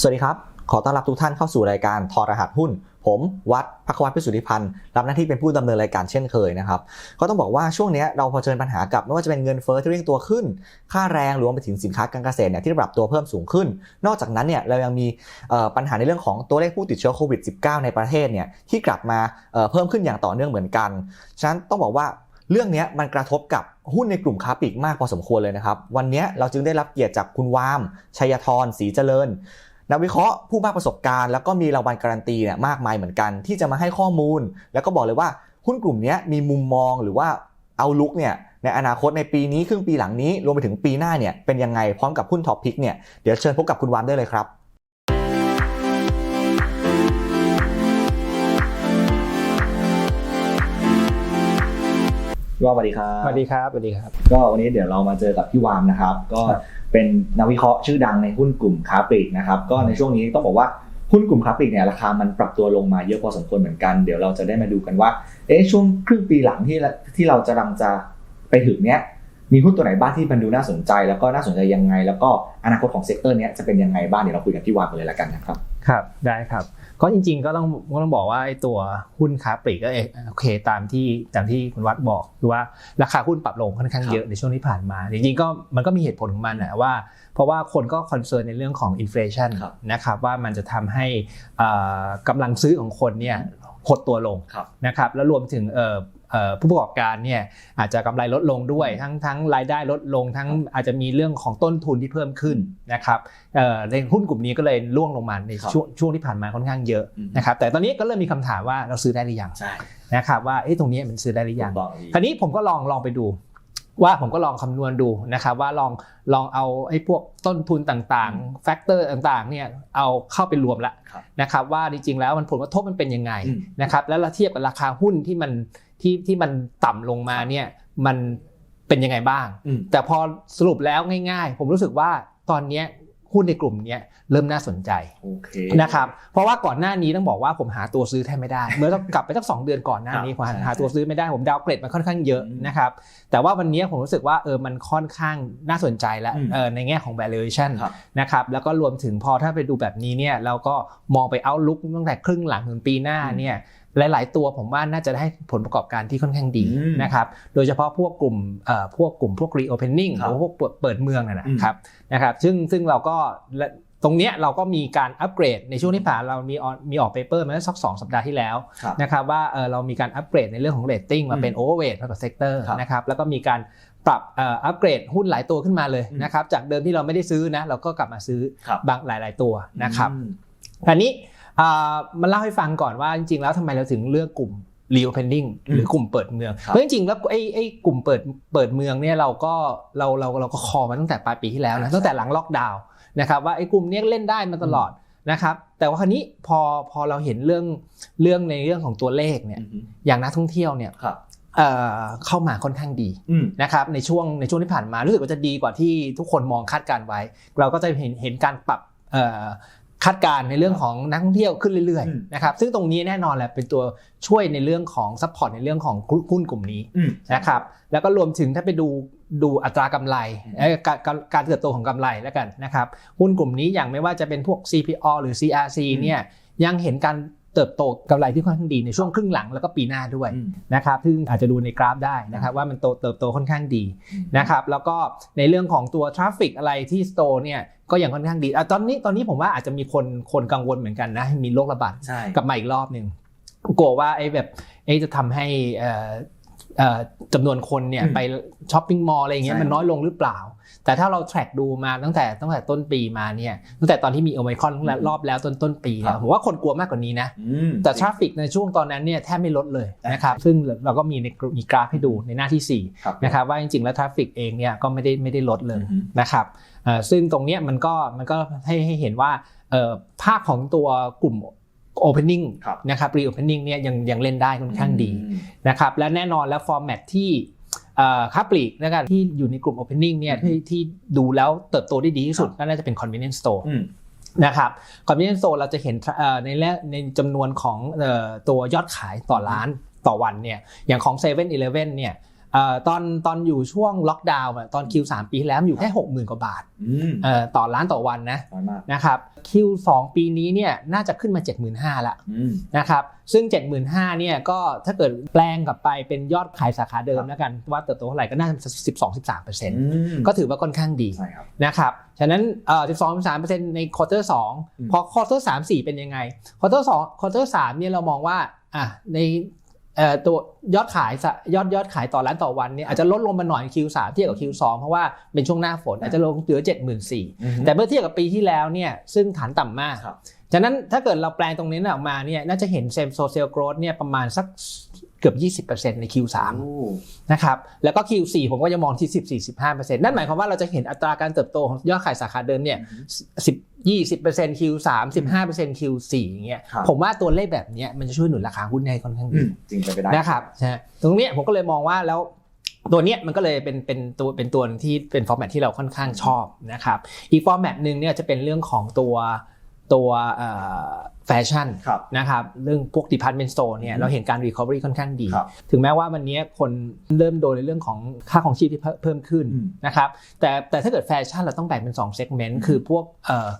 สวัสดีครับ ขอต้อนรับทุกท่านเข้าสู่รายการทอรหัสหุ้น ผมวัดพักวัฒน์พิสุทธิพันธ์รับหน้าที่เป็นผู้ดำเนินรายการเช่นเคยนะครับ ก็ต้องบอกว่าช่วงนี้เราเผชิญปัญหากับไม่ว่าจะเป็นเงินเฟ้อที่เร่งตัวขึ้น ค่าแรงรวมไปถึงสินค้าการเกษตรเนี่ยที่ปรับตัวเพิ่มสูงขึ้น นอกจากนั้นเนี่ยเรายังมีปัญหาในเรื่องของตัวเลขผู้ติดเชื้อโควิด -19 ในประเทศเนี่ยที่กลับมาเพิ่มขึ้นอย่างต่อเนื่องเหมือนกัน ฉะนั้นต้องบอกว่าเรื่องนี้มันกระทบกับหุ้นในกลุ่มค้าปลีกมากพอสมควรเลยนะครับ วันนี้เราจึงได้รับเกียรติจากคุณวาม ชัยธรศรีเจริญ นักวิเคราะห์ผู้มากประสบการณ์แล้วก็มีรางวัลการันตีเนี่ยมากมายเหมือนกัน ที่จะมาให้ข้อมูล แล้วก็บอกเลยว่าหุ้นกลุ่มนี้มีมุมมองหรือว่าเอาลุกเนี่ยในอนาคตในปีนี้ครึ่งปีหลังนี้รวมไปถึงปีหน้าเนี่ยเป็นยังไงพร้อมกับหุ้นท็อปพิกเนี่ยเดี๋ยวเชิญพบกับคุณวามได้เลยครับ ว่าสวัสดีครับสวัสดีครับสวัสดีครับ ก็วันนี้เดี๋ยวเรามาเจอกับพี่วามนะครับ ก็ครับเป็นนักวิเคราะห์ชื่อดังในหุ้นกลุ่มค้าปลีกนะครับ ก็ในช่วงนี้ต้องบอกว่าหุ้นกลุ่มค้าปลีกเนี่ยราคามันปรับตัวลงมาเยอะพอสมควรเหมือนกัน เดี๋ยวเราจะได้มาดูกันว่า เอ๊ะช่วงครึ่งปีหลังที่ละที่เราจะกำลังจะไปถึงเนี้ย มีหุ้นตัวไหนบ้างที่มันดูน่าสนใจ แล้วก็น่าสนใจยังไง แล้วก็อนาคตของเซกเตอร์เนี้ยจะเป็นยังไงบ้างเดี๋ยวเราคุยกับพี่วามกันเลยละกันนะครับครับได้ครับก็จริงๆก็ต้องก็ต้องบอกว่าไอ้ตัวหุ้นค้าปลีกก็เอโอเคตามที่ตามที่คุณวัดบอกคือว่าราคาหุ้นปรับลงค่อนข้างเยอะในช่วงที่ผ่านมาจริงๆก็มันก็มีเหตุผลของมันนะว่า เพราะว่าคนก็คอนเซิร์นในเรื่องของอินฟลชันครับนะครับว่ามันจะทำให้อ่ากำลังซื้อของคนเนี่ยหดตัวลงครับนะครับแล้วรวมถึงเอ่อเอ่อ ผู้ประกอบการเนี่ยอาจจะกำไรลดลงด้วย ทั้งทั้งรายได้ลดลงทั้งอาจจะมีเรื่องของต้นทุนที่เพิ่มขึ้นนะครับเอ่อในหุ้นกลุ่มนี้ก็เลยร่วงลงมาในครับช่วงช่วงที่ผ่านมาค่อนข้างเยอะอืมนะครับแต่ตอนนี้ก็เริ่มมีคำถามว่าเราซื้อได้หรือยังใช่นะครับว่าเอ๊ะตรงนี้มันซื้อได้หรือยังถูกต้องดีคราวนี้ผมก็ลองลองไปดูว่าผมก็ลองคำนวณดูนะครับว่าลองลองเอาไอ้พวกต้นทุนต่างๆ แฟกเตอร์ต่างๆเนี่ยเอาเข้าไปรวมละครับนะครับว่าจริงๆแล้วมันผลกระทบมันเป็นยังไงอืมนะครับแล้วเราเทียบกับราคาหุ้นที่มัน ที่ที่มันต่ำลงมาเนี่ยมันเป็นยังไงบ้างอืมแต่พอสรุปแล้วง่าย ๆ ผมรู้สึกว่าตอนเนี้ยหุ้นในกลุ่มเนี้ยเริ่มน่าสนใจโอเคนะครับเพราะว่าก่อนหน้านี้ต้องบอกว่าผมหาตัวซื้อแทบไม่ได้ เมื่อต้องกลับไปสักสองเดือนก่อนหน้านี้ครับผมหาใช่หาตัวซื้อไม่ได้ผมดาวเกรดมันค่อนข้างเยอะอืมนะครับแต่ว่าวันนี้ผมรู้สึกว่าเออมันค่อนข้างน่าสนใจแล้วอืมเออในแง่ของ valuation ครับนะครับแล้วก็รวมถึงพอถ้าไปดูแบบนี้เนี่ยเราก็มองไปเอาลุกตั้งแต่ครึ่งหลังถึงปีหน้าอืมเนี่ย หลาย ๆ ตัวผมว่าน่าจะได้ผลประกอบการที่ค่อนข้างดีอืมนะครับโดยเฉพาะพวกกลุ่มเอ่อพวกกลุ่มพวก reopening หครับรือว่าพวกเปิดเปิดเมืองนั่นอืมนะครับนะครับซึ่งซึ่งเราก็และตรงเนี้ยเราก็มีการอัปเกรดในช่วงที่ผ่านเรามีออนมีออกเปเปอร์มาสักสองสัปดาห์ที่แล้วครับนะครับว่าเออเรามีการอัปเกรดในเรื่องของเรตติ้งมาเป็นอืมโอเวอร์เวทกับเซกเตอร์ครับนะครับแล้วก็มีการปรับเอ่ออัปเกรดหุ้นหลายตัวขึ้นมาเลยอืมนะครับจากเดิมที่เราไม่ได้ซื้อนะเราก็กลับมาซื้อครับบางหลาย ๆ ตัวนะครับอืมอันนี้อ่า มาเล่าให้ฟังก่อนว่าจริงๆแล้วทำไมเราถึงเลือกกลุ่ม reopening อืมหรือกลุ่มเปิดเมืองครับเพราะจริงๆแล้วไอ้ไอ้กลุ่มเปิดเปิดเมืองเนี่ยเราก็เราเราเราก็คอมาตั้งแต่ปลายปีที่แล้วนะตั้งแต่หลังล็อกดาวน์นะครับว่าไอ้กลุ่มเนี้ยเล่นได้มาตลอดนะครับแต่ว่าคราวนี้พอพอเราเห็นเรื่องเรื่องในเรื่องของตัวเลขเนี่ยอืมอย่างนักท่องเที่ยวเนี่ยครับเอ่อเข้ามาค่อนข้างดีอืมนะครับในช่วงในช่วงที่ผ่านมารู้สึกว่าจะดีกว่าที่ทุกคนมองคาดการไว้ เราก็จะเห็นเห็นการปรับเอ่อ คาดการณ์ในเรื่องของนักท่องเที่ยวขึ้นเรื่อยอืมๆนะครับซึ่งตรงนี้แน่นอนแหละเป็นตัวช่วยในเรื่องของซัพพอร์ตในเรื่องของหุ้นกลุ่มนี้อืมนะครับแล้วก็รวมถึงถ้าไปดูดูอัตรากำไรอืมเอ้ยการการการเติบโตของกำไรแล้วกันนะครับหุ้นกลุ่มนี้อย่างไม่ว่าจะเป็นพวก CPO หรือ CRC เนี่ยยังเห็นการ เติบโตกำไรที่ค่อนข้างดีในช่วงครึ่งหลังแล้วก็ปีหน้าด้วยอืมนะครับซึ่งอาจจะดูในกราฟได้นะครับว่ามันโตเติบโตค่อนข้างดีอืมนะครับแล้วก็ในเรื่องของตัวทราฟฟิกอะไรที่สโตร์เนี่ยก็ยังค่อนข้างดีอะตอนนี้ตอนนี้ผมว่าอาจจะมีคนคนกังวลเหมือนกันนะมีโรคระบาดใช่กลับมาอีกรอบหนึ่งกลัวว่าไอ้แบบไอ้จะทำให้เอ่อเอ่อจำนวนคนเนี่ยอืมไปช้อปปิ้งมอลล์อะไรอย่างเงี้ยใช่มันน้อยลงหรือเปล่า แต่ถ้าเรา track ดูมาตั้งแต่ตั้งแต่ต้นปีมาเนี่ยตั้งแต่ตอนที่มีโอไมครอนรอบแล้วต้นต้นปีเนี่ครัยบผมว่าคนกลัวมากกว่านี้นะอืมแต่ทราฟฟิกในช่วงตอนนั้นเนี่ยแทบไม่ลดเลยนะครับซึ่งเราก็มีในกราฟมีกราฟให้ดูในหน้าที่ครับ4นะครับว่าจริงๆแล้วทราฟฟิกเองเนี่ยก็ไม่ได้ไม่ได้ลดเลยอืมนะครับเอ่อซึ่งตรงเนี้ยมันก็มันก็ให้ให้เห็นว่าเอ่อภาคของตัวกลุ่ม opening ครับนะครับ reopening เนี่ยยังยังเล่นได้ค่อนข้างดีอืมนะครับและแน่นอนแล้วฟอร์แมตที่เอ่อ ค้าปลีกนะครับที่อยู่ในกลุ่ม opening เนี่ยอืมที่ที่ดูแล้วเติบโตได้ดีที่สุดก็น่าจะเป็น convenience store อืมนะครับ convenience store เราจะเห็นเอ่อในแรกในจำนวนของเอ่อตัวยอดขายต่อร้านต่อวันเนี่ยอย่างของ7 e เ e ่ e อเนี่ยเอ่อ ตอนตอนอยู่ช่วงล็อกดาวน์อะตอน Q3 ปีที่แล้วมันอยู่แค่60,000 กว่าบาทอืมเอ่อต่อล้านต่อวันนะน้อยมากนะครับ Q2 ปีนี้เนี่ยน่าจะขึ้นมา 75,000ละอืมนะครับซึ่ง 75,000เนี่ยก็ถ้าเกิดแปลงกลับไปเป็นยอดขายสาขาเดิมครับแล้วกันว่าเติบโตเท่าไหร่ก็น่าจะ 12-13%อืมก็ถือว่าค่อนข้างดีใช่ครับนะครับฉะนั้นเอ่อ12-13%ในควอเตอร์อืม2พอควอเตอร์3 4 เป็นยังไงควอเตอร์2ควอเตอร์3เนี่ยเรามองว่าอะในเอ่อ ตัวยอดขายสะยอดยอดขายต่อร้านต่อวันเนี่ยอาจจะลดลงมาหน่อย Q3 เทียบกับ Q2 เพราะว่าเป็นช่วงหน้าฝนอาจจะลงเหลือ74,000แต่เมื่อเทียบกับปีที่แล้วเนี่ยซึ่งฐานต่ำมากครับฉะนั้นถ้าเกิดเราแปลงตรงนี้ออกมาเนี่ยน่าจะเห็นเซมโซเชียลโกรดเนี่ยประมาณสักเกือบ 20%ใน Q3 โอ้นะครับแล้วก็ Q4 ผมก็จะมองที่ 10-15%นั่นหมายความว่าเราจะเห็นอัตราการเติบโตของยอดขายสาขาเดิมเนี่ย10 20% Q3 15% Q4 อย่างเงี้ยครับผมว่าตัวเลขแบบเนี้ยมันจะช่วยหนุนราคาหุ้นได้ค่อนข้างอืดีมจริงไปนไปได้นะครับใช่ตรงเนี้ยผมก็เลยมองว่าแล้วตัวเนี้ยมันก็เลยเป็นเป็นตัวเป็นตัวที่เป็นฟอร์แมตที่เราค่อนข้างชอบนะครับอีกฟอร์แมตหนึ่งเนี่ยจะเป็นเรื่องของตัวตัว แฟชั่นครับนะครับเรื่องพวก department store เนี่ยอืมเราเห็นการ recovery ค่อนข้างดีครับถึงแม้ว่าวันนี้คนเริ่มโดนในเรื่องของค่าของชีพที่เพิ่มเพิ่มขึ้นอืมนะครับแต่แต่ถ้าเกิดแฟชั่นเราต้องแบ่งเป็น2 segment อืมคือพวกเอ่อ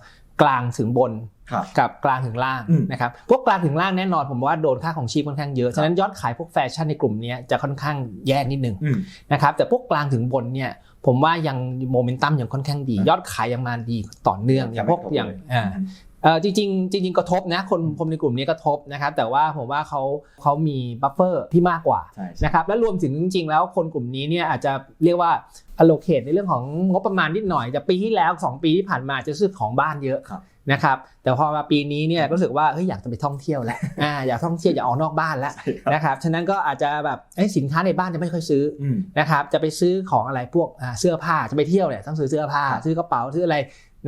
กลางถึงบนครับกับกลางถึงล่างอืมนะครับพวกกลางถึงล่างแน่นอนผมว่าโดนค่าของชีพค่อนข้างเยอะ ฉะนั้นยอดขายพวกแฟชั่นในกลุ่มเนี้ยจะค่อนข้างแย่นิดนึงอืมนะครับแต่พวกกลางถึงบนเนี่ยผมว่ายังโมเมนตัมยังค่อนข้างดีอืมยอดขายยังมาดีต่อเนื่องอย่างพวกจะไม่อย่าง ตกเลยอ่าเอ่อจริงๆจริงๆกระทบนะคนคนในกลุ่มนี้กระทบนะครับ แต่ว่าผมว่าเขาเขามีบัฟเฟอร์ที่มากกว่าใช่นะครับและรวมถึงจริง ๆ แล้วคนกลุ่มนี้เนี่ยอาจจะเรียกว่า allocate ในเรื่องของงบประมาณนิดหน่อยแต่ปีที่แล้ว 2 ปีที่ผ่านมาจะซื้อของบ้านเยอะครับนะครับแต่พอมาปีนี้เนี่ยก็รู้สึกว่าเฮ้ยอยากจะไปท่องเที่ยวแล้วอ่าอยากท่องเที่ยวอยากออกนอกบ้านแล้วใช่ครับนะครับฉะนั้นก็อาจจะแบบเอ้ยสินค้าในบ้านจะไม่ค่อยซื้ออืมนะครับจะไปซื้อของอะไรพวกอ่าเสื้อผ้าจะไปเที่ยวเนี่ยต้องซื้อเสื้อผ้าครับซื้อกระเป๋าซื้ออะไร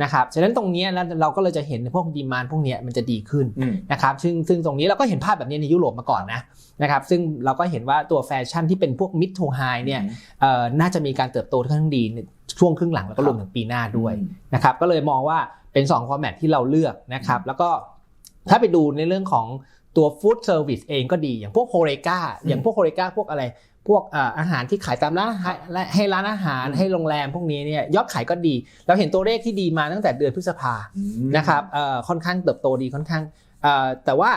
นะครับ ฉะนั้นตรงเนี้ยแล้วเราก็เลยจะเห็นพวกดีมานพวกเนี้ยมันจะดีขึ้นอืมนะครับซึ่งซึ่งตรงนี้เราก็เห็นภาพแบบนี้ในยุโรปมาก่อนนะนะครับซึ่งเราก็เห็นว่าตัวแฟชั่นที่เป็นพวก mid to high เนี่ยเอ่อน่าจะมีการเติบโตที่ค่อนข้างดีในช่วงครึ่งหลังแล้วก็รวมถึงปีหน้าด้วยอืมนะครับก็เลยมองว่าเป็น2ฟอร์แมตที่เราเลือกนะครับแล้วก็ถ้าไปดูในเรื่องของ ตัวฟู้ดเซอร์วิสเองก็ดีอย่างพวกโฮเรกาอย่างพวกโฮเรกาพวกอะไรพวกเอ่ออาหารที่ขายตามร้านอาหารและให้ร้านอาหารอืมให้โรงแรมพวกนี้เนี่ยยอดขายก็ดี เราเห็นตัวเลขที่ดีมาตั้งแต่เดือนพฤษภาอืมนะครับเอ่อค่อนข้างเติบโตดีค่อนข้างเอ่อแต่ว่า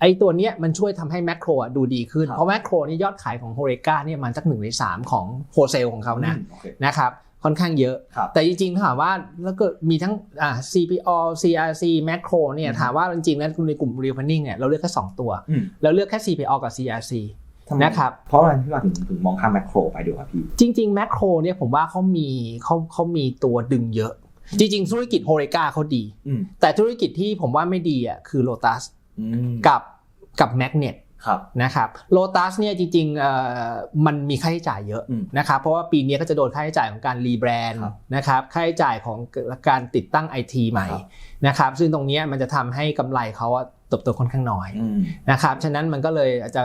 ไอ้ตัวเนี้ยมันช่วยทำให้แมคโครอะดูดีขึ้นครับเพราะแมคโครนี่ยอดขายของโฮเรกาเนี่ยมันสักหนึ่งในสามของโฮเซลของเขานะอืมโอเคนะครับ ค่อนข้างเยอะครับแต่จริงๆถามว่าแล้วก็มีทั้งอ่า CPO CRC Macro เนี่ยอืมถามว่าจริงๆแล้วในกลุ่ม Real Planning เนี่ยเราเลือกแค่ 2 ตัวอืมเราเลือกแค่ CPO กับ CRC ทำไมนะครับเพราะอะไรพี่ว่าถึงถึงมองข้ามแมคโครไปดูครับพี่ จริงๆ Macro เนี่ยผมว่าเขามีเขาเขามีตัวดึงเยอะ จริง ๆ ธุรกิจโฮเรกาเขาดีอืมแต่ธุรกิจที่ผมว่าไม่ดีอะคือ Lotus อืมกับกับ Magnet ครับนะครับโลตัสเนี่ยจริงๆเอ่อมันมีค่าใช้จ่ายเยอะอืมนะครับเพราะว่าปีนี้ก็จะโดนค่าใช้จ่ายของการรีแบรนด์ครับนะครับค่าใช้จ่ายของการติดตั้ง IT ใหม่ครับนะครับซึ่งตรงเนี้ยมันจะทำให้กำไรเขาอะเติบโตค่อนข้างน้อยอืมนะครับฉะนั้นมันก็เลยอาจจะ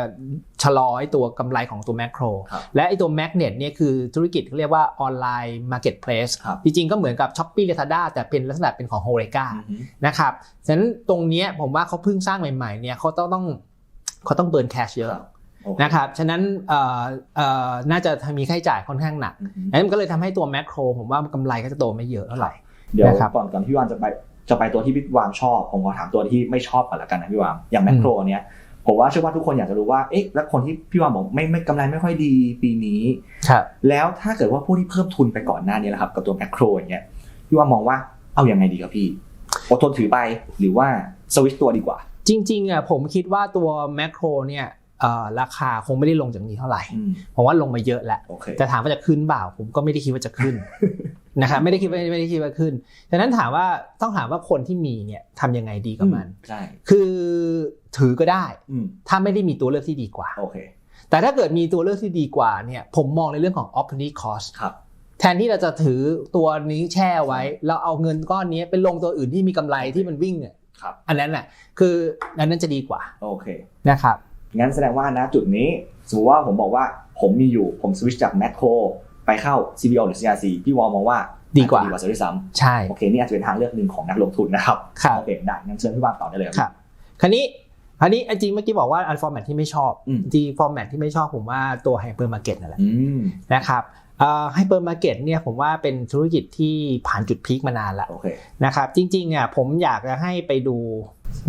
ชะลอไอ้ตัวกำไรของตัวแมคโครครับและไอ้ตัวแมกเนตเนี่ยคือธุรกิจที่เรียกว่าออนไลน์มาร์เก็ตเพลสครับจริงๆก็เหมือนกับ s h อ p e e Lazada แต่เป็นลักษณะเป็นของโฮเรกาอืมนะครับฉะนั้นตรงเนี้ยผมว่าเขาเพิ่งสร้างใหม่ๆเนี่ยเขาต้องต้อง เขาต้องเบิร์นแคชเยอะโอเนะครับ ฉะนั้นเอ่อเอ่อน่าจะมีค่าใช้จ่ายค่อนข้างหนักอืมนั้นมันก็เลยทำให้ตัวแมคโครผมว่ากำไรก็จะโตไม่เยอะเท่าไหร่เดี๋ยวนะครับก่อนก่อนพี่วานจะไปจะไปตัวที่พี่วามชอบ ผมขอถามตัวที่ไม่ชอบก่อนละกันนะพี่วามอย่างแมคโครเนี้ยผมว่าเชื่อว่าทุกคนอยากจะรู้ว่าเอ๊ะแล้วคนที่พี่วามบอกไม่ไม่กำไรไม่ค่อยดีปีนี้ครับแล้วถ้าเกิดว่าผู้ที่เพิ่มทุนไปก่อนหน้านี้แหละครับกับตัวแมคโครอย่างเงี้ยพี่วามมองว่าเอายังไงดีครับพี่อดทนถือไปหรือว่าสวิตชตัวดีกว่า จริงๆอะผมคิดว่าตัวแมคโครเนี่ยเอ่อราคาคงไม่ได้ลงจากนี้เท่าไหร่อืมผมว่าลงมาเยอะแล้วโอเคจะถามว่าจะขึ้นเปล่าผมก็ไม่ได้คิดว่าจะขึ้นนะครับไม่ได้คิดว่าไม่ได้คิดว่าขึ้นดังนั้นถามว่าต้องถามว่าคนที่มีเนี่ยทำยังไงดีกับมันใช่คือถือก็ได้อืมถ้าไม่ได้มีตัวเลือกที่ดีกว่าโอเคแต่ถ้าเกิดมีตัวเลือกที่ดีกว่าเนี่ยผมมองในเรื่องของ opportunity cost ครับแทนที่เราจะถือตัวนี้แช่ไว้ เราเอาเงินก้อนนี้ไปลงตัวอื่นที่มีกำไรที่มันวิ่งเนี่ย ครับอันนั้นน่ะคืออันนั้นจะดีกว่าโอเคนะครับงั้นแสดงว่าณจุดนี้สมมติว่าผมบอกว่าผมมีอยู่ผมสวิตชจากแมคโครไปเข้า CBO หรือ CRC พี่วอลมองว่าดีกว่าดีกว่าซะด้วยซ้ใช่ำโอเคนี่อาจจะเป็นทางเลือกหนึ่งของนักลงทุนนะครับครับโอเคได้งั้นเชิญพี่วานต่อได้เลยครับคราวนี้อันนี้จริงเมื่อกี้บอกว่าอันฟอร์แมตที่ไม่ชอบอืมจริงฟอร์แมตที่ไม่ชอบผมว่าตัวไฮเปอร์มาร์เก็ตนั่นแหละอืมนะครับ ไฮเปอร์มาร์เก็ตเนี่ยผมว่าเป็นธุรกิจที่ผ่านจุดพีคมานานละโอเคนะครับจริงๆอะผมอยากจะให้ไปดู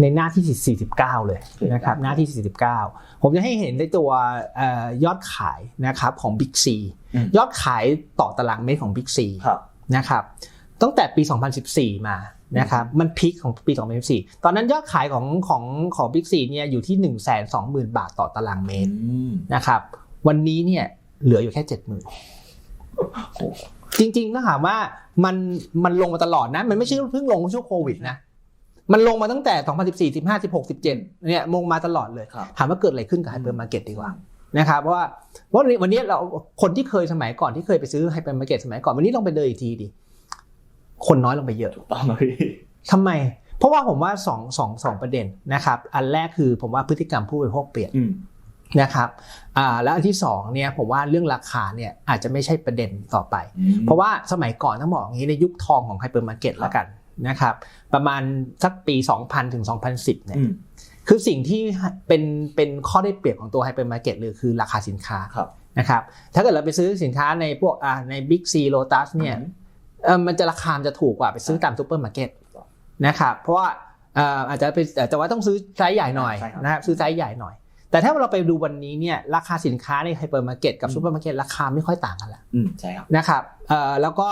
ในหน้าที่ 49 เลยนะครับหน้าที่ 49 ผมจะให้เห็นในตัวเอ่อยอดขายนะครับของ Big C อืมยอดขายต่อตารางเมตรของ Big C ครับนะครับตั้งแต่ปี 2014 มานะครับมันพีคของปี 2014 ตอนนั้นยอดขายของของของ Big C เนี่ยอยู่ที่ 120,000 บาทต่อตารางเมตรอืมนะครับวันนี้เนี่ยเหลืออยู่แค่ 70,000โอ้ จริงๆถ้าถามว่ามันมันลงมาตลอดนะ มันไม่ใช่เพิ่งลงช่วงโควิดนะมันลงมาตั้งแต่ 2014 15 16 17เนี่ยลงมาตลอดเลยครับถามว่าเกิดอะไรขึ้นกับไฮเปอร์มาร์เก็ตดีกว่านะครับเพราะว่าเพราะวันนี้เราคนที่เคยสมัยก่อนที่เคยไปซื้อไฮเปอร์มาร์เก็ตสมัยก่อนวันนี้ลองไปเดินอีกทีดิคนน้อยลงไปเยอะถูกต้องเลยพี่ทำไม เพราะว่าผมว่าสองสองสองประเด็นนะครับ อันแรกคือผมว่าพฤติกรรมผู้บริโภคเปลี่ยนอืม นะครับอ่าแล้วอันที่สองเนี่ยผมว่าเรื่องราคาเนี่ยอาจจะไม่ใช่ประเด็นต่อไปอืมเพราะว่าสมัยก่อนต้องบอกอย่างนี้ในยุคทองของไฮเปอร์มาร์เก็ตครับแล้วกันนะครับประมาณสักปี 2000 ถึง 2010เนี่ยอืมคือสิ่งที่เป็นเป็นข้อได้เปรียบของตัวไฮเปอร์มาร์เก็ตเลยคือราคาสินค้าครับนะครับถ้าเกิดเราไปซื้อสินค้าในพวกอ่าในบิ๊กซีโลตัสเนี่ยเอ่อมันจะราคามันจะถูกกว่าไปซื้อตามซูเปอร์มาร์เก็ตนะครับเพราะว่าเอ่ออาจจะเป็นแต่ว่าต้องซื้อไซส์ใหญ่หน่อยใช่ครับนะครับซื้อไซส์ใหญ่หน่อย แต่ถ้าเราไปดูวันนี้เนี่ยราคาสินค้าในไฮเปอร์มาร์เก็ตกับอืมซูเปอร์มาร์เก็ตราคาไม่ค่อยต่างกันละอืมใช่ครับนะครับเอ่อแล้วก็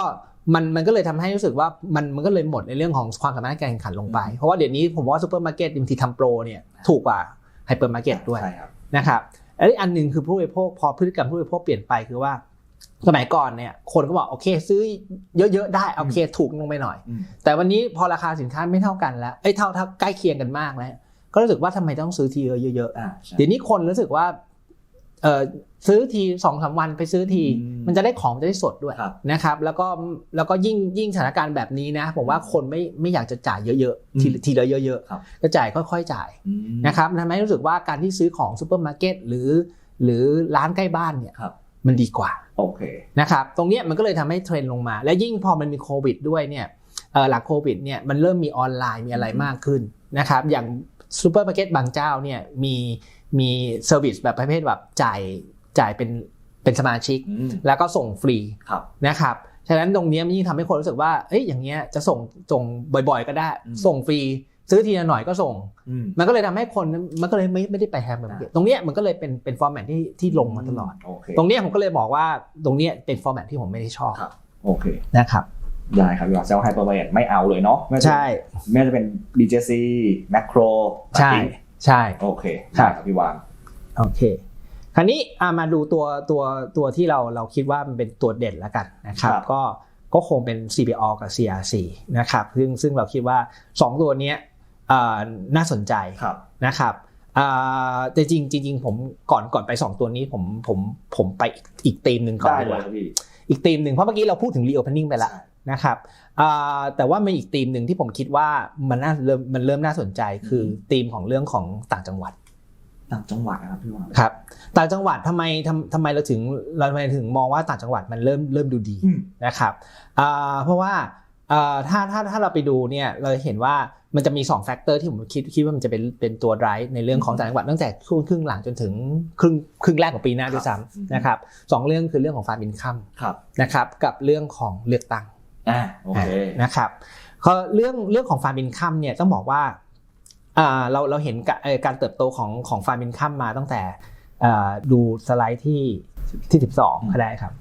มันมันก็เลยทำให้รู้สึกว่ามันมันก็เลยหมดในเรื่องของความสามารถในการแข่งขันลงไปอืมเพราะว่าเดี๋ยวนี้ผมว่าซูเปอร์มาร์เก็ตบางทีทำโปรเนี่ยถูกกว่าไฮเปอร์มาร์เก็ตด้วยใช่ครับนะครับแล้วอีกอันหนึ่งคือผู้บริโภคพอพฤติกรรมผู้บริโภคเปลี่ยนไปคือว่าสมัยก่อนเนี่ยคนก็บอกโอเคซื้อเยอะๆได้โอเคถูกลงไปหน่อยอืมแต่วันนี้พอราคาสินค้าไม่เท่ากันแล้วเอ้ยเท่าเท่าใกล้เคียงกันมากแล้ว ก็รู้สึกว่าทำไมต้องซื้อทีเยอะอ่าใช่ๆเดี๋ยวนี้คนรู้สึกว่าเออซื้อทีสองสามวันไปซื้อทีอืมมันจะได้ของมันจะได้สดด้วยครับนะครับ แล้วก็แล้วก็ยิ่งยิ่งสถานการณ์แบบนี้นะ ผมว่าคนไม่ไม่อยากจะจ่ายเยอะๆ ทีอืมทีละเยอะครับๆก็จ่ายค่อยๆจ่ายอืมนะครับทำให้รู้สึกว่าการที่ซื้อของซูเปอร์มาร์เก็ตหรือ หรือร้านใกล้บ้านเนี่ยครับมันดีกว่าโอเคนะครับตรงเนี้ยมันก็เลยทำให้เทรนด์ลงมา และยิ่งพอมันมีโควิดด้วยเนี่ยเอ่อหลังโควิดเนี่ยมันเริ่มมีออนไลน์มีอะไรมากขึ้นนะครับอย่าง ซูเปอร์มาร์เก็ตบางเจ้าเนี่ยมีมีเซอร์วิสแบบประเภทแบบจ่ายจ่ายเป็นเป็นสมาชิกอืมแล้วก็ส่งฟรีครับนะครับฉะนั้นตรงเนี้ยมันยิ่งทำให้คนรู้สึกว่าเอ้ยอย่างเงี้ยจะส่งส่งบ่อย ๆ ก็ได้อืมส่งฟรีซื้อทีละหน่อยก็ส่งอืมมันก็เลยทำให้คนมันก็เลยไม่ไม่ได้ไปแฮมเบอร์เกอร์ตรงเนี้ยมันก็เลยเป็นเป็นฟอร์แมตที่ที่ลงมาตลอดโอเคตรงเนี้ยผมก็เลยบอกว่าตรงเนี้ยเป็นฟอร์แมตที่ผมไม่ได้ชอบครับโอเคนะครับ ได้ครับพี่หวานเซลไฮเปอร์มาร์เก็ตไม่เอาเลยเนาะไม่ว่าจะใช่ไม่ว่าจะเป็น BJC Macro ใช่ใช่โอเคครัได้บครับพี่หวานโอเคคราวนี้อะมาดูตัวตัวตัวที่เราเราคิดว่ามันเป็นตัวเด่นแล้วกันนะครับครับก็ก็คงเป็น CPO กับ CRC นะครับซึ่งซึ่งเราคิดว่า 2 ตัวเนี้ยอ่าน่าสนใจครับนะครับอ่าแต่จริงจริงๆผมก่อนก่อนไป 2 ตัวนี้ผมผมผมไปอีกธีมหนึ่งก่อนได้ดีเลกยว่าครับพี่อีกธีมหนึ่งเพราะเมื่อกี้เราพูดถึง reopening ไปแล้วใช่ นะครับอ่าแต่ว่ามีอีกธีมหนึ่งที่ผมคิดว่ามันน่าเริ่มมันเริ่มน่าสนใจคือธีมของเรื่องของต่างจังหวัด ต่างจังหวัดนะครับพี่หวานครับ ต่างจังหวัดทำไมทำทำไมเราถึงเราทำไมถึงมองว่าต่างจังหวัดมันเริ่มเริ่มดูดีอืมนะครับอ่าเพราะว่าอ่าถ้าถ้าถ้าเราไปดูเนี่ยเราเห็นว่ามันจะมี2แฟกเตอร์ที่ผมคิดคิดว่ามันจะเป็นเป็นตัว drive ในเรื่องของต่างจังหวัดตั้งแต่ช่วงครึ่งหลังจนถึงครึ่งครึ่งแรกของปีหน้าด้วยครับซ้ำนะครับสองเรื่องคือเรื่องของฟาร์มอินคัมครับนะครับกับเรื่องของเลือกตั้ง อ่าโอเคนะครับก็เรื่องเรื่องของฟาร์มอินคัมเนี่ยต้องบอกว่าอ่าเราเราเห็นกะเอ่อการเติบโตของของฟาร์มอินคัมมาตั้งแต่อ่าดูสไลด์ที่ที่12ก็ได้ครับ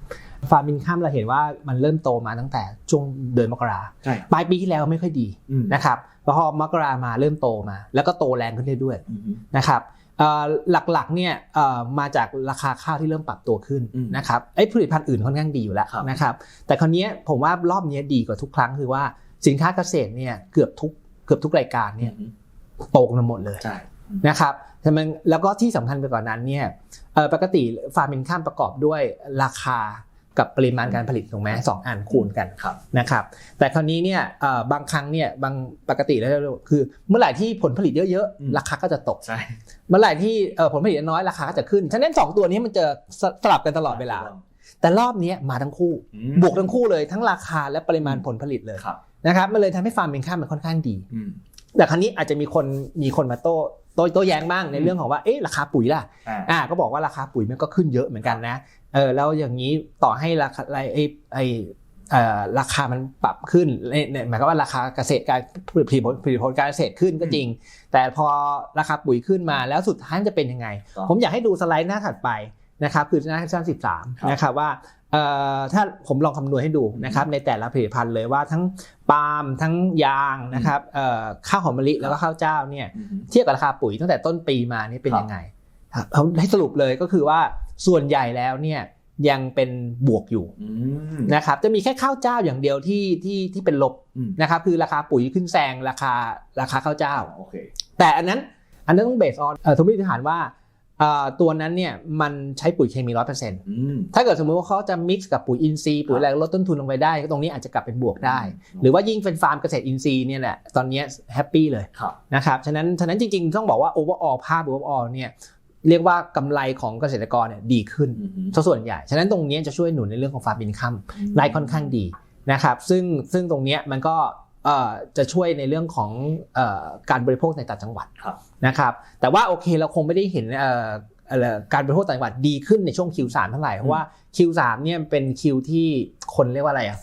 ฟาร์มอินคัมเราเห็นว่ามันเริ่มโตมาตั้งแต่ช่วงเดือนมกราใช่ปลายปีที่แล้วไม่ค่อยดีอืมนะครับแล้วพอมกรามาเริ่มโตมา แล้วก็โตแรงขึ้นเรื่อยอืมๆนะครับเอ่อ หลักๆเนี่ยเอ่อมาจากราคาข้าวที่เริ่มปรับตัวขึ้นอืมนะครับไอ้ผลิตภัณฑ์อื่นค่อนข้างดีอยู่แล้วครับนะครับแต่คราวเนี้ยผมว่ารอบเนี้ยดีกว่าทุกครั้งคือว่าสินค้าเกษตรเนี่ยเกือบทุกเกือบทุกรายการเนี่ยอืมโตกันหมดเลยใช่นะครับแต่มันแล้วก็ที่สำคัญไปกว่านั้นเนี่ยเอ่อปกติฟาร์มินข้ามประกอบด้วยราคา กับปริมาณการผลิตถูกไหมสองอันคูณกันครับนะครับ แต่คราวนี้เนี่ยเอ่อบางครั้งเนี่ยบางปกติแล้วคือ เมื่อไหร่ที่ผลผลิตเยอะอืมๆราคาก็จะตกใช่เมื่อไหร่ที่เอ่อผลผลิตน้อยราคาก็จะขึ้นฉะนั้นสองตัวนี้มันจะสสลับกันตลอดเวลา แต่รอบเนี้ยมาทั้งคู่อืมบวกทั้งคู่เลยทั้งราคาและปริมาณผลผลิตเลยครับนะครับมันเลยทำให้ฟาร์มเป็นข้ามมันค่อนข้างดีอืมแต่ครั้นี้อาจจะมีคนมีคนมาโต้ โต้โต้แย้งบ้างในเรื่องของว่าเอ๊ะราคาปุ๋ยล่ะอ่าอ่าก็บอกว่าราคาปุ๋ยมันก็ขึ้นเยอะเหมือนกันนะเออแล้วอย่างนี้ต่อให้ราคาไอ้ไอ้เอ่อราคามันปรับขึ้นเนี่ยเนี่ยหมายความว่าราคาเกษตรการผลิตผลผลิตผลการเกษตรขึ้นก็จริง แต่พอราคาปุ๋ยขึ้นมาแล้วสุดท้ายมันจะเป็นยังไงก็ผมอยากให้ดูสไลด์หน้าถัดไปนะครับคือหน้าชั้นสิบสามครับนะครับว่าเอ่อ ถ้าผมลองคำนวณให้ดูนะครับในแต่ละผลิตภัณฑ์เลยว่าทั้งปาล์มทั้งยางนะครับเอ่อข้าวหอมมะลิแล้วก็ข้าวเจ้าเนี่ยอืมเทียบกับราคาปุ๋ยตั้งแต่ต้นปีมานี่เป็นครับยังไงครับเอาให้สรุปเลยก็คือว่าส่วนใหญ่แล้วเนี่ยยังเป็นบวกอยู่อืมนะครับจะมีแค่ข้าวเจ้าอย่างเดียวที่ที่ที่เป็นลบอืมนะครับคือราคาปุ๋ยขึ้นแซงราคาราคาข้าวเจ้าโอเคแต่อันนั้นอันนั้นต้องเบสออนสมมติฐานว่าเอ่อ ตัวนั้นเนี่ยมันใช้ปุ๋ยเคมีร้อยเปอร์เซ็นต์อืมถ้าเกิดสมมติว่าเขาจะมิกซ์กับปุ๋ยอินทรีย์ปุ๋ยอะไรลดต้นทุนลงไปได้ ตรงนี้อาจจะกลับเป็นบวกได้ หรือว่ายิ่งเป็นฟาร์มเกษตรอินทรีย์เนี่ยแหละตอนนี้แฮปปี้เลยครับนะครับฉะนั้นฉะนั้นจริงๆ ต้องบอกว่า overall ภาพ overall เนี่ยเรียกว่ากำไรของเกษตรกรเนี่ยดีขึ้นอืมซะส่วนใหญ่ ฉะนั้นตรงนี้จะช่วยหนุนในเรื่องของฟาร์มอินคัมรายค่อนข้างดีนะครับซึ่งซึ่งตรงเนี้ยมันก็เอ่อจะช่วยในเรื่องของเอ่อการบริโภคในต่างจังหวัดครับ นะครับแต่ว่าโอเคเราคงไม่ได้เห็นเอ่อเอ่อการบริโภคต่างจังหวัดดีขึ้นในช่วง Q3 เท่าไหร่เพราะว่า Q3 เนี่ยเป็นคิวที่คนเรียกว่าอะไรอะ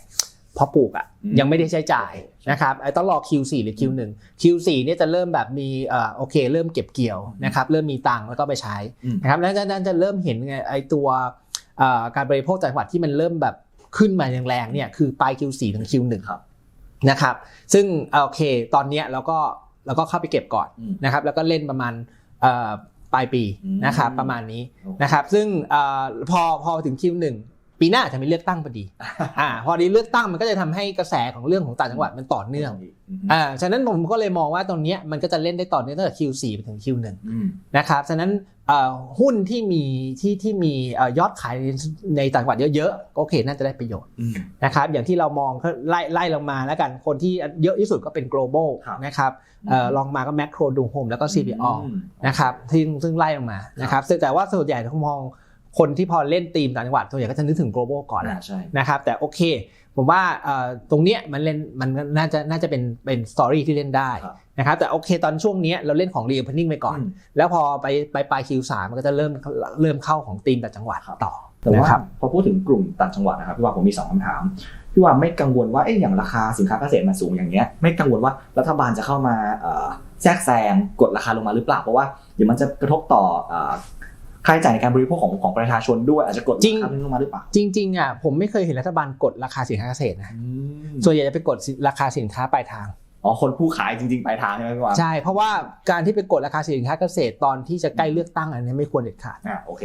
เพอปลูกอะอืมยังไม่ได้ใช้จ่ายนะครับไอ้ต้องรอ Q4 หรือ Q1 Q4 เนี่ยจะเริ่มแบบมีเอ่อโอเค เริ่มเก็บเกี่ยวนะครับเริ่มมีตังค์แล้วก็ไปใช้อืมนะครับแล้วจะจะเริ่มเห็นไงไอ้ตัวเอ่อการบริโภคต่างจังหวัดที่มันเริ่มแบบขึ้นมาแรงๆเนี่ยคือปลาย Q4 ถึง Q1 ครับนะครับซึ่งโอเค ตอนเนี้ยเราก็ เราก็เข้าไปเก็บก่อนอืมนะครับ แล้วก็เล่นประมาณเอ่อปลายปีอืมนะครับประมาณนี้โอเคนะครับ ซึ่งเอ่อพอพอถึง Q1 ปีหน้าจะมีเลือกตั้งพอดีอ่าพอดีเลือกตั้งมันก็จะทำให้กระแสของเรื่องของต่างจังหวัดมันต่อเนื่องอืมอ่าฉะนั้นผมก็เลยมองว่าตรงเนี้ยมันก็จะเล่นได้ต่อเนื่องตั้งแต่ Q4 ไปถึง Q1 อืมนะครับฉะนั้นเอ่อหุ้นที่มีที่ที่มีเอ่อยอดขายในต่างจังหวัดเยอะๆก็โอเคน่าจะได้ประโยชน์อืมนะครับอย่างที่เรามองก็ไล่ไล่ลงมาแล้วกันคนที่เยอะที่สุดก็เป็น global ครับนะครับเอ่อลองมาก็ macro ดู home แล้วก็ CPO อืมนะครับที่ซึ่งไล่ลงมานะครับซึ่งแต่ว่าส่วนใหญ่ถ้ามอง คนที่พอเล่นทีมต่างจังหวัดส่วนใหญ่ก็จะนึกถึง global ก่อนแหละอ่าใช่นะครับแต่โอเค ผมว่าเอ่อตรงเนี้ยมันเล่นมันน่าจะน่าจะเป็นเป็นสตอรี่ที่เล่นได้ครับนะครับแต่โอเคตอนช่วงเนี้ยเราเล่นของ reopening ไปก่อนอืมแล้วพอไปไปปลาย Q3 มันก็จะเริ่มเริ่มเข้าของทีมต่างจังหวัดครับต่อแต่ว่านะครับพอพูดถึงกลุ่มต่างจังหวัดนะครับพี่ว่าผมมีสองคำถามพี่ว่าไม่กังวลว่าเอ๊ะอย่างราคาสินค้าเกษตรมันสูงอย่างเงี้ยไม่กังวลว่ารัฐบาลจะเข้ามาเอ่อแทรกแซงกดราคาลงมาหรือเปล่าเพราะว่าเดี๋ยวมันจะกระทบต่อเอ่อ ค่าใช้จ่ายในการบริโภคของของประชาชนด้วยอาจจะกดจริงราคาลงมาหรือเปล่าจริงๆอะผมไม่เคยเห็นรัฐบาลกดราคาสินค้าเกษตรนะอืมส่วนใหญ่จะไปกดราคาสินค้าปลายทางอ๋อคนผู้ขายจริงๆปลายทางใช่ไหมพี่ว่าใช่เพราะว่าการที่ไปกดราคาสินค้าเกษตรตอนที่จะใกล้เลือกตั้งอันนี้ไม่ควรเด็ดขาดอ่าโอเค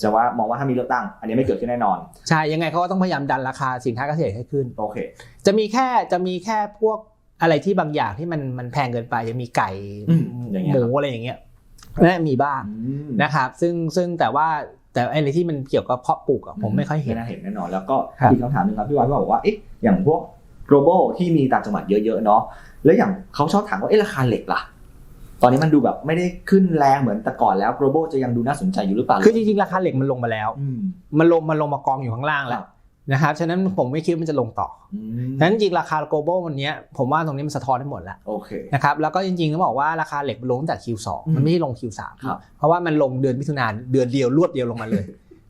จะว่ามองว่าถ้ามีเลือกตั้ง อันนี้ไม่เกิดขึ้นแน่นอน ใช่ยังไงเขาก็ต้องพยายามดันราคาสินค้าเกษตรให้ขึ้นโอเค จะมีแค่จะมีแค่พวกอะไรที่บางอย่างที่มันมันแพงเกินไปจะมีไก่อืมอย่างเงี้ยหมูอะไรอย่างเงี้ย นั่นมีบ้างอืมนะครับ ซึ่งซึ่งแต่ว่าแต่อะไรที่มันเกี่ยวกับเพาะปลูกอะผมไม่ค่อยเห็นไม่น่าเห็นแน่นอนแล้วก็ครับอีกคำถามหนึงครับพี่วายบอกว่าเอ๊ะอย่างพวก global ที่มีต่างจังหวัดเยอะๆเนาะแล้วอย่างเขาชอบถามว่าเอ๊ะราคาเหล็กล่ะตอนนี้มันดูแบบไม่ได้ขึ้นแรงเหมือนแต่ก่อนแล้ว global จะยังดูน่าสนใจอยู่หรือเปล่า คือจริงๆ ราคาเหล็กมันลงมาแล้วอืมมันลงมันลงมากองอยู่ข้างล่างแล้ว นะครับ ฉะนั้นผมไม่คิดว่ามันจะลงต่ออืมฉะนั้นจริงๆราคา global วันเนี้ยผมว่าตรงนี้มันสะท้อนได้หมดแล้วโอเคนะครับ แล้วก็จริงๆต้องบอกว่าราคาเหล็กมันลงตั้งแต่ Q2 อืมมันไม่ได้ลง Q3 ครับเพราะว่ามันลงเดือนมิถุนายนเดือนเดียวรวดเดียวลงมาเลย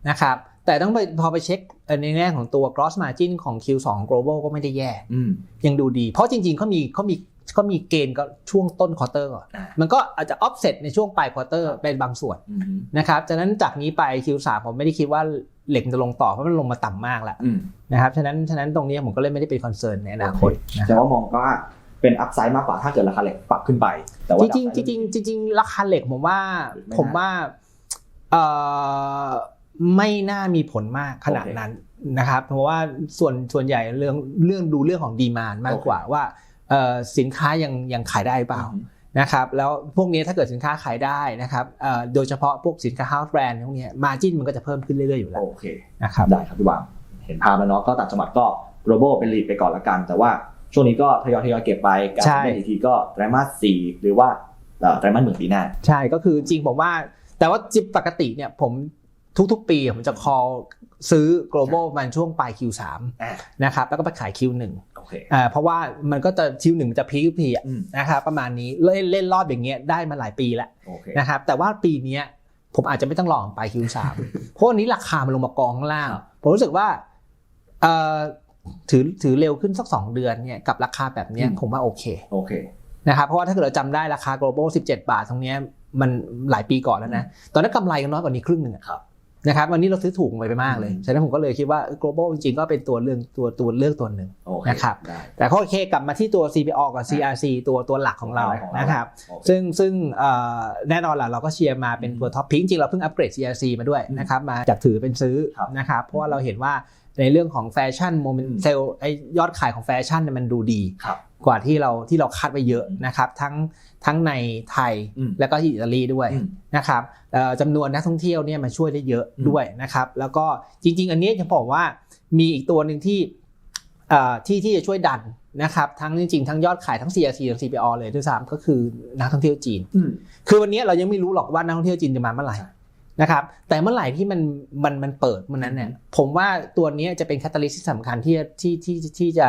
นะครับ แต่ต้องไปพอไปเช็คเอ่อในแง่ของตัว gross margin ของ Q2 global ก็ไม่ได้แย่อืมยังดูดี เพราะจริงๆเขามีเขามีเขามีเกณฑ์ก็ช่วงต้นควอเตอร์ก่อนอ่ามันก็อาจจะ offset ในช่วงปลายควอเตอร์เป็นบางส่วนอืมนะครับฉะนั้นจากนี้ไป Q3 ผมไม่ได้คิดว่า เหล็กมันจะลงต่อเพราะมันลงมาต่ำมากแล้วอืมนะครับฉะนั้นฉะนั้นตรงนี้ผมก็เลยไม่ได้เป็นคอนเซิร์นในอนาคตนะแต่ว่ามองก็ว่าเป็นอัพไซด์มากกว่าถ้าเกิดราคาเหล็กปรับขึ้นไป แต่ว่าจริงๆจริงๆจริงๆราคาเหล็กผมว่าไม่น่าผมว่าเอ่อไม่น่ามีผลมากขนาดนั้นนะครับ เพราะว่าส่วนส่วนใหญ่เรื่องเรื่องดูเรื่องของดีมานมากกว่าว่าเอ่อสินค้ายังยังขายได้เปล่า นะครับแล้วพวกนี้ถ้าเกิดสินค้าขายได้นะครับเอ่อโดยเฉพาะพวกสินค้า house brand พวกเนี้มาจิ้นมันก็จะเพิ่มขึ้นเรื่อยๆอยู่แล้วโอเคนะครับได้ครับพี่วางเห็นภาพแล้วเนาะก็ต่างจังหวัดก็ global เป็น lead ไปก่อนละกัน แต่ว่าช่วงนี้ก็ทยอยทยอยเก็บไปการใช่เป็นอีกทีก็ไตรมาสสี่หรือว่าเอ่อไตรมาสหนึ่งปีหน้าใช่ก็คือจริงผมว่า แต่ว่าจิบปกติเนี่ยผมทุกๆ ปีผมจะ call ซื้อ global มันช่วงปลาย Q3 อ่านะครับแล้วก็ไปขาย Q1 โอเคเคอ่าเพราะว่ามันก็จะชิวหนึ่งจะพีคพีอะอืมนะครับประมาณนี้เล่นเล่นรอบอย่างเงี้ยได้มาหลายปีแล้วโอเคนะครับแต่ว่าปีเนี้ยผมอาจจะไม่ต้องลองไป Q3 เพราะวันนี้ราคามันลงมากองข้างล่างครับผมรู้สึกว่าเอ่อถือถือเร็วขึ้นสัก 2 เดือนเนี่ยกับราคาแบบเนี้ยอืมผมว่าโอเคโอเคนะครับเพราะว่าถ้าเกิดเราจำได้ราคา global 17 บาทตรงเนี้ยมันหลายปีก่อนแล้วนะ ตอนนั้นกำไรกันน้อยกว่านี้ครึ่งหนึ่งอะครับ นะครับวันนี้เราซื้อถูกลงไปไปมากเลยอืมฉะนั้นผมก็เลยคิดว่าเออ global จริงๆก็เป็นตัวเรื่องตัวตัวเลือกตัวหนึ่งโอเคนะครับได้แต่ก็โอเคกลับมาที่ตัว CPO กับ CRC ตัวตัวหลักของเราของเรานะครับโอเคซึ่งซึ่งเอ่อแน่นอนแหละเราก็เชียร์มาเป็นตัวท็อปพิงจริงๆเราเพิ่งอัปเกรด CRC มาด้วยอืมนะครับมาจากถือเป็นซื้อครับนะครับเพราะว่าเราเห็นว่าในเรื่องของแฟชั่นโมเมนอืมต์เซลไอยอดขายของแฟชั่นเนี่ยมันดูดีครับกว่าที่เราที่เราคาดไว้เยอะอืมนะครับทั้ง ทั้งในไทยอืมแล้วก็ที่อิตาลีด้วยอืมนะครับเอ่อจำนวนนักท่องเที่ยวเนี่ยมันช่วยได้เยอะอืมด้วยนะครับ แล้วก็จริง ๆ อันนี้จะบอกว่ามีอีกตัวหนึ่งที่เอ่อที่ที่จะช่วยดันนะครับทั้งจริงๆทั้งยอดขายทั้ง CRC ทั้ง CPO เลยด้วยซ้ำก็คือนักท่องเที่ยวจีนอืมคือวันนี้เรายังไม่รู้หรอกว่านักท่องเที่ยวจีนจะมาเมื่อไหร่ใช่นะครับแต่เมื่อไหร่ที่มันมันมันเปิดเมื่อนั้นเนี่ยผมว่าตัวเนี้ยจะเป็นแคตตาลิสที่สำคัญที่ที่ที่ที่จะ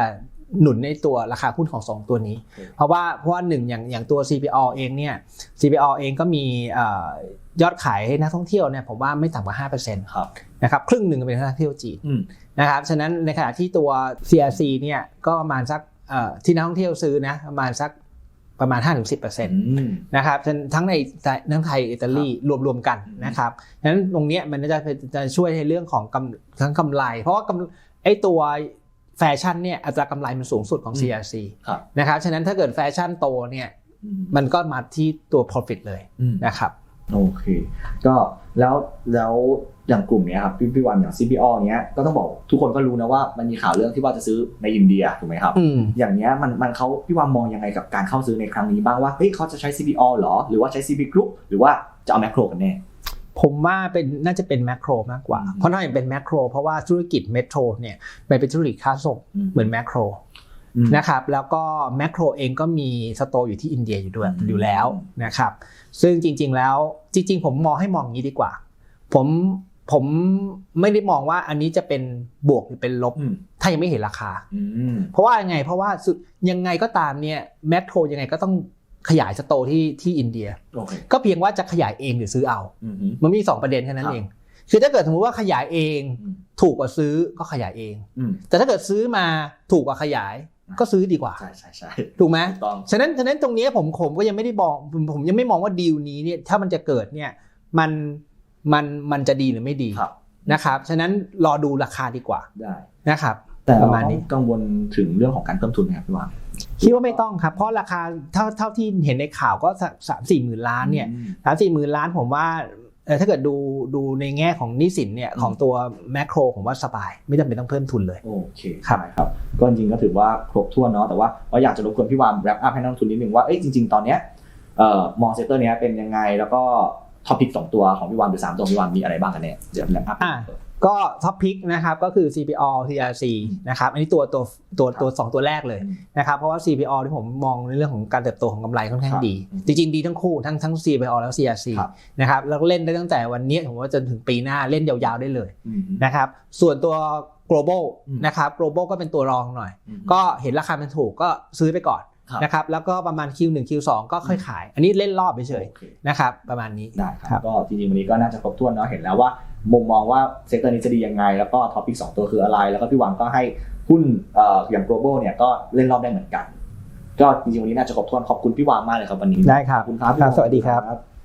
หนุนในตัวราคาหุ้นของสองตัวนี้โอเคเพราะว่าเพราะว่าหนึ่งอย่างอย่างตัว CPO เองเนี่ย CPO เองก็มีเอ่อยอดขายให้นักท่องเที่ยวเนี่ยผมว่าไม่ต่ำกว่า5%นครับะครับครึ่งหนึ่งเป็นนักท่องเที่ยวจีนอืมนะครับฉะนั้นในขณะที่ตัว CRC เนี่ยก็ประมาณสักเอ่อที่นักท่องเที่ยวซื้อนะประมาณสักประมาณ 5-10%อืมนะครับฉะนั้นทั้งในทั้งไทยอิตาลีรวมๆกันอืมนะครับฉะนั้นตรงเนี้ยมันจะเป็นจะช่วยในเรื่องของกำทั้งกำไร เพราะว่ากำไอตัว แฟชั่นเนี่ยอัตรากำไรมันสูงสุดของ CRC ครับนะครับฉะนั้นถ้าเกิดแฟชั่นโตเนี่ยอืมมันก็มาที่ตัว profit เลยอืมนะครับโอเค ก็แล้วแล้วอย่างกลุ่มเนี้ยครับพี่พี่วันอย่าง CPO เนี้ยก็ต้องบอกทุกคนก็รู้นะว่ามันมีข่าวเรื่องที่ว่าจะซื้อในอินเดียถูกไหมครับอืมอย่างเนี้ยมันมันเขาพี่วันมองยังไงกับการเข้าซื้อในครั้งนี้บ้างว่าเฮ้ยเขาจะใช้ CPO เหรอ หรือว่าใช้ CP Group หรือว่าจะเอาแมคโครกันแน่ ผมว่าเป็นน่าจะเป็นแมคโครมากกว่าอืมเพราะน่าจะเป็นแมคโครเพราะว่าธุรกิจเมโทรเนี่ยมันเป็นธุรกิจค้าส่งเหมือนแมคโครอืมนะครับแล้วก็แมคโครเองก็มีสโตร์อยู่ที่อินเดียอยู่ด้วยอืมอยู่แล้วนะครับซึ่งจริง ๆแล้วจริง ๆ ผมมองให้มองอย่างนี้ดีกว่า ผมผมไม่ได้มองว่าอันนี้จะเป็นบวกหรือเป็นลบอืมถ้ายังไม่เห็นราคาอืมเพราะว่ายังไงเพราะว่าสุดยังไงก็ตามเนี่ยแมคโครยังไงก็ต้อง ขยายสโตร์ที่ที่อินเดียโอเคก็เพียงว่าจะขยายเองหรือซื้อเอาอืมมันมีสองประเด็นแค่นั้ครันบเอง คือถ้าเกิดสมมติว่าขยายเองอืมถูกกว่าซื้อก็ขยายเองอืมแต่ถ้าเกิดซื้อมาถูกกว่าขยายก็ซื้อดีกว่า ใช่ใช่ใช่ถูกไหมถูกต้องฉะนั้นฉะนั้นตรงนี้ผมผมก็ยังไม่ได้บอกผมผมยังไม่มองว่าดีลนี้เนี่ยถ้ามันจะเกิดเนี่ยมันมันมันจะดีหรือไม่ดีครับนะครับ ฉะนั้นรอดูราคาดีกว่าได้นะครับ แต่ปเราระมาณนี้ต้องกังวลถึงเรื่องของการเพิ่มทุนไหมครับพี่วาน คิดว่าไม่ต้องครับ เพราะราคาเท่าเท่าที่เห็นในข่าวก็สามสี่หมื่นล้านเนี่ยอืมสามสี่หมื่นล้านผมว่าเอ่อถ้าเกิดดูดูในแง่ของหนี้สินเนี่ยอืมของตัวแมคโครผมว่าสบาย ไม่จำเป็นต้องเพิ่มทุนเลย โอเคครับได้ครับ ก็จริงๆก็ถือว่าครบถ้วนเนาะแต่ว่าเราอยากจะรบกวนพี่วานแรปอัพให้นักลงทุนนิดนึงว่าเอ้ยจริง ๆ ตอนเนี้ยเอ่อมองเซกเตอร์เนี้ยเป็นยังไงแล้วก็ท็อปิกสองตัวของพี่วานหรือสามตัวของพี่วานมีอะไรบ้างกันเนี่ยเดี๋ยวแรปอัพอะ ก็ท็อปพิกนะครับก็คือ CPO TRC นะครับอันนี้ตัวตัวตัวตัวสองตัวแรกเลยอืมนะครับเพราะว่า CPO ที่ผมมองในเรื่องของการเติบโตของกำไรค่อนข้างครับดีอืมจริงๆดีทั้งคู่ทั้งทั้ง CPO แล้ว CRC ครับนะครับแล้วก็เล่นได้ตั้งแต่วันนี้ผมว่าจนถึงปีหน้าเล่นยาวๆได้เลยอืมนะครับส่วนตัว global อืมนะครับ global ก็เป็นตัวรองหน่อยอืมก็เห็นราคามันถูกก็ซื้อไปก่อนครับ นะครับแล้วก็ประมาณ Q1 Q2 ก็ค่อยขาย อันนี้เล่นรอบเฉยโอเคๆนะครับประมาณนี้ได้คครัรับบก็จริงๆวันนี้ก็น่าจะครบถ้วนเนาะเห็นแล้วว่ามุมมองว่าเซกเตอร์นี้จะดียังไง แล้วก็ท็อปิกสองตัวคืออะไร แล้วก็พี่หวังก็ให้หุ้นเอ่ออย่าง global เนี่ยก็เล่นรอบได้เหมือนกัน ก็จริงๆวันนี้น่าจะครบถ้วนขอบคุณพี่หวางมากเลยครับวันนี้ได้ครับขอบคุณครับพี่ครับหางสวัสดีครับ